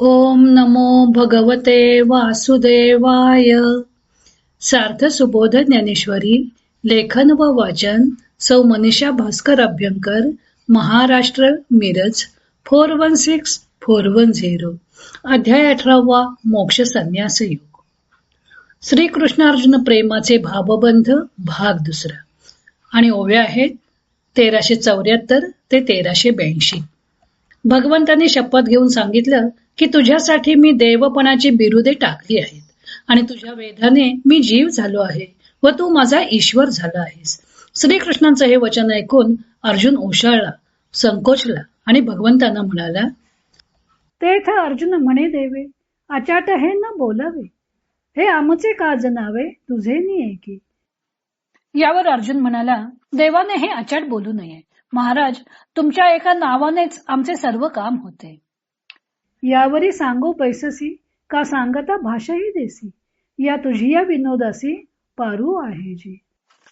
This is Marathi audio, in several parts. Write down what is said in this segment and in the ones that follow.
ओम नमो भगवते वासुदेवाय. सार्थ सुबोध ज्ञानेश्वरी लेखन व वाचन सौ Manisha Bhaskar Abhyankar Maharashtra Miraj four one six four one zero अध्याय अठरावा मोक्ष संन्यास योग. श्रीकृष्णार्जुन प्रेमाचे भावबंध भाग दुसरा. आणि ओव्या आहेत तेराशे चौऱ्याहत्तर ते तेराशे ब्याऐंशी. भगवंतांनी शपथ घेऊन सांगितलं की तुझ्यासाठी मी देवपणाची बिरुदे टाकली आहेत. आणि तुझ्या वेधाने मी जीव झालो आहे व तू माझा ईश्वर झाला आहेस. श्रीकृष्णांचं हे वचन ऐकून अर्जुन ओशाळला संकोचला आणि भगवंतांना म्हणाला तेथ अर्जुन म्हणे देवे अचाट हे न बोलावे. हे आमचे काज नावे तुझे नि एकी यावर अर्जुन म्हणाला देवाने हे अचाट बोलू नये. महाराज तुमच्या एका नावानेच आमचे सर्व काम होते. यावरी सांगू पैससी का सांगता भाषाही देसी. या तुझी या विनोदासी पारू आहे जी.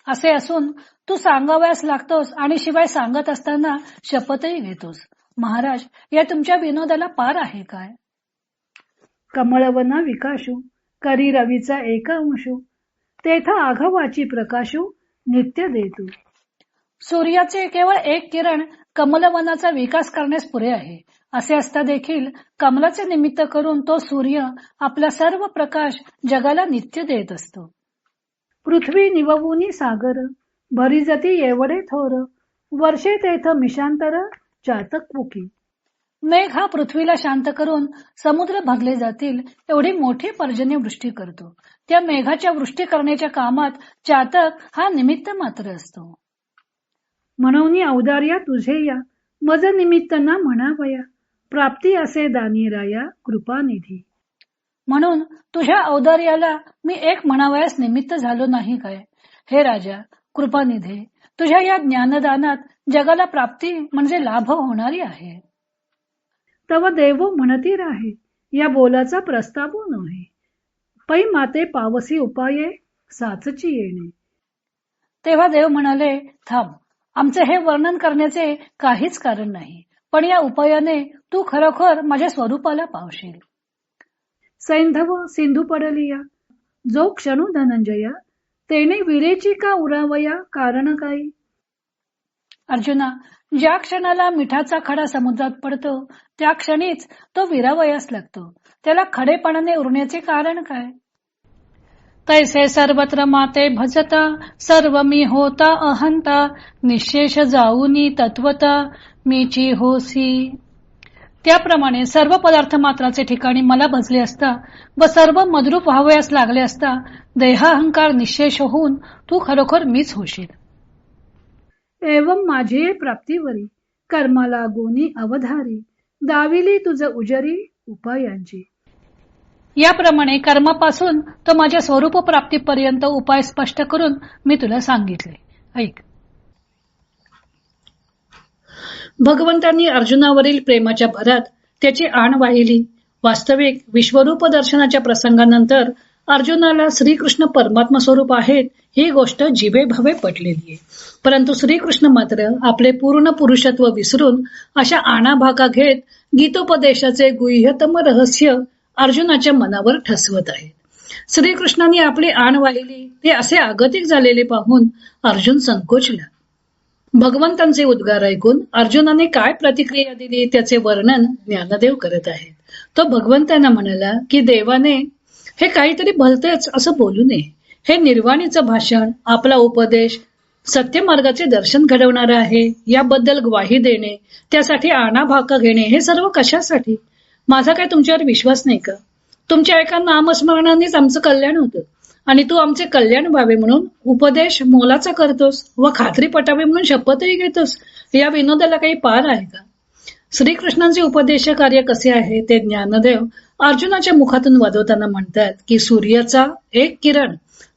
असे असून तू सांगावयास लागतोस आणि शिवाय सांगत असताना शपथही घेतोस. महाराज या तुमच्या विनोदाला पार आहे काय? कमळवना विकाशू करी रवीचा एक अंशू तेथ आघवाची प्रकाशू नित्य देतू. सूर्याचे केवळ एक किरण कमलवनाचा विकास करण्यास पुरे आहे. असे असता देखील कमलाचे निमित्त करून तो सूर्य आपला सर्व प्रकाश जगाला नित्य देत असतो. पृथ्वी निववुनी सागर भरिजती येवडे थोर वर्षे तेथ मिशांतर चातक पुकी मेघ हा पृथ्वीला शांत करून समुद्र भरले जातील एवढी मोठी पर्जन्य वृष्टी करतो. त्या मेघाच्या वृष्टी करण्याच्या कामात चातक हा निमित्त मात्र असतो. म्हणून औदार्या तुझे या. मज निमित्त ना म्हणावया. प्राप्ती असे दानी राया कृपानिधी. म्हणून तुझ्या औदार्याला मी एक म्हणावयास निमित्त झालो नाही काय? हे राजा कृपानिधे तुझ्या या ज्ञानदानात जगाला प्राप्ती म्हणजे लाभ होणारी आहे. तव देव म्हणती राहे या बोलाचा प्रस्ताव नव्हे. पै माते पावसी उपाये साचची येणे. तेव्हा देव म्हणाले थांब आमचे हे वर्णन करण्याचे काहीच कारण नाही. पण या उपायाने तू खरोखर माझ्या स्वरूपाला पावशील. सैंधव सिंधू पडलिया जो क्षणू धनंजया तेने विरेची का उरावया कारण काही अर्जुना ज्या क्षणाला मिठाचा खडा समुद्रात पडतो त्या क्षणीच तो विरावयास लागतो. त्याला खडेपणाने उरण्याचे कारण काय? तैसे सर्वत्र माते भजता सर्व मी होता अहंता निशेष जाऊनी तत्वता मीची होसी. त्याप्रमाणे सर्व पदार्थ मात्राचे ठिकाणी मला भजले असता व सर्व मधुरूप व्हावयास लागले असता देहाहंकार निशेष होऊन तू खरोखर मीच होशील. एवं माझी प्राप्तीवरी कर्माला गोनी अवधारी दाविली तुझ उजरी उपायांची. याप्रमाणे कर्मापासून तो माझ्या स्वरूप प्राप्तीपर्यंत उपाय स्पष्ट करून मी तुला सांगितले. ऐक. भगवंतांनी अर्जुनावरील प्रेमाच्या भरात त्याची आण वाहिली. वास्तविक विश्वरूप दर्शनाच्या प्रसंगानंतर अर्जुनाला श्रीकृष्ण परमात्मा स्वरूप आहेत ही गोष्ट जिवे भवे पटलेली आहे. परंतु श्रीकृष्ण मात्र आपले पूर्ण पुरुषत्व विसरून अशा आणाभाका घेत गीतोपदेशाचे गुह्यतम रहस्य अर्जुनाच्या मनावर ठसवत आहेत श्रीकृष्णाने आपली आण वाहिली. ते असे आगतिक झालेले पाहून अर्जुन संकोचला. भगवंतांचे उद्गार ऐकून अर्जुनाने काय प्रतिक्रिया दिली त्याचे वर्णन ज्ञानदेव करत आहेत. तो भगवंतांना म्हणाला की देवाने हे काहीतरी भलतेच असं बोलू नये. हे निर्वाणीचं भाषण आपला उपदेश सत्य मार्गाचे दर्शन घडवणार आहे. याबद्दल ग्वाही देणे त्यासाठी आणा भाका घेणे हे सर्व कशासाठी? माझा काय तुमच्यावर विश्वास नाही का? तुमच्या एका नामस्मरणानेच आमचं कल्याण होतं. आणि तू आमचे कल्याण व्हावे म्हणून उपदेश मोलाचा करतोस व खात्री पटावी म्हणून शपथही घेतोस या विनोदाला काही पार आहे का? श्रीकृष्णांचे उपदेश कार्य कसे आहे ते ज्ञानदेव अर्जुनाच्या मुखातून वाजवताना म्हणतात की सूर्याचा एक किरण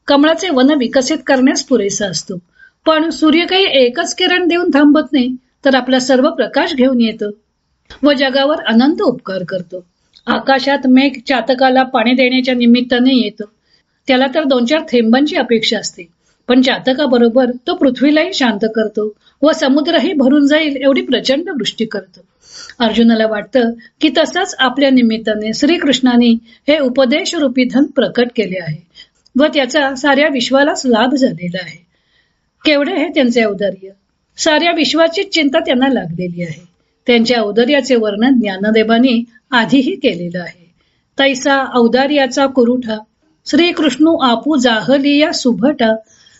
कमळाचे वन विकसित करण्यास पुरेसा असतो. पण सूर्य काही एकच किरण देऊन थांबत नाही तर आपला सर्व प्रकाश घेऊन येतो. व जगावर अनंत उपकार करतो. आकाशात मेघ चातकाला पाणी देण्याच्या निमित्ताने येतो. त्याला तर दोन चार थेंबांची अपेक्षा असते. पण जातकाबरोबर तो पृथ्वीलाही शांत करतो व समुद्रही भरून जाईल एवढी प्रचंड वृष्टी करतो. अर्जुनाला वाटतं की तसंच आपल्या निमित्ताने श्रीकृष्णाने हे उपदेश रूपी धन प्रकट केले आहे व त्याचा साऱ्या विश्वालाच लाभ झालेला आहे. केवढे हे त्यांचे औदार्य. साऱ्या विश्वाची चिंता त्यांना लागलेली आहे. त्यांच्या औदार्याचे वर्णन ज्ञानदेवाने आधीही केलेलं आहे. तैसा औदार्याचा कुरुठा श्रीकृष्ण आपू जाहलिया सुभटा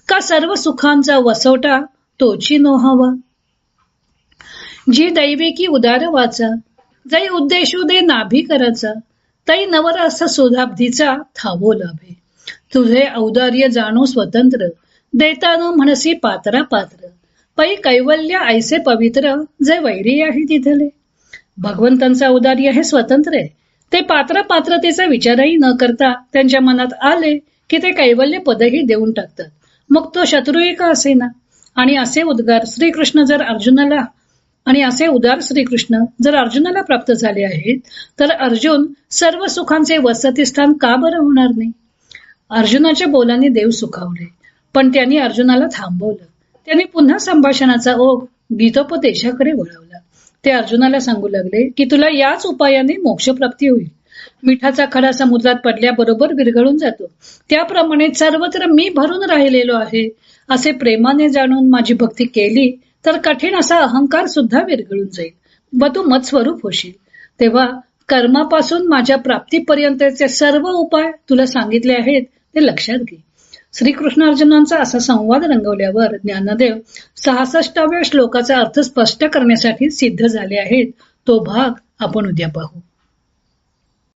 का सर्व सुखांचा वसवटा तोची नोहावा. जी दैविकी उदार वाचा जै उद्देशू दे नाभी कराचा तै नवरस सुधाब्धीचा थावो लाभे. तुझे औदार्य जाणू स्वतंत्र देतानो म्हणसी पात्रा पात्र. पै कैवल्य ऐसे पवित्र जे वैरी आहे तिथले. भगवंतांचा औदार्य हे स्वतंत्र आहे ते पात्र पात्रतेचा विचारही न करता त्यांच्या मनात आले की ते कैवल्य पदही देऊन टाकतात. मग तो शत्रूही का असेना. आणि असे उद्गार श्रीकृष्ण जर अर्जुनाला आणि असे उदार श्रीकृष्ण जर अर्जुनाला प्राप्त झाले आहेत तर अर्जुन सर्व सुखांचे वसतिस्थान का बरं होणार नाही? अर्जुनाच्या बोलाने देव सुखावले पण त्यांनी अर्जुनाला थांबवलं. त्यांनी पुन्हा संभाषणाचा ओघ गीतोपदेशाकडे वळवला. ते अर्जुनाला सांगू लागले की तुला याच उपायाने मोक्षप्राप्ती होईल. मिठाचा खडा समुद्रात पडल्याबरोबर विरघळून जातो. त्याप्रमाणे सर्वत्र मी भरून राहिलेलो आहे. असे प्रेमाने जाणून माझी भक्ती केली तर कठीण असा अहंकार सुद्धा विरघळून जाईल. व तू मत स्वरूप होशील. तेव्हा कर्मापासून माझ्या प्राप्तीपर्यंतचे सर्व उपाय तुला सांगितले आहेत ते लक्षात घे. श्रीकृष्ण अर्जुनांचा असा संवाद रंगवल्यावर ज्ञानदेव सहासष्टाव्या श्लोकाचा अर्थ स्पष्ट करण्यासाठी सिद्ध झाले आहेत. तो भाग आपण उद्या पाहू.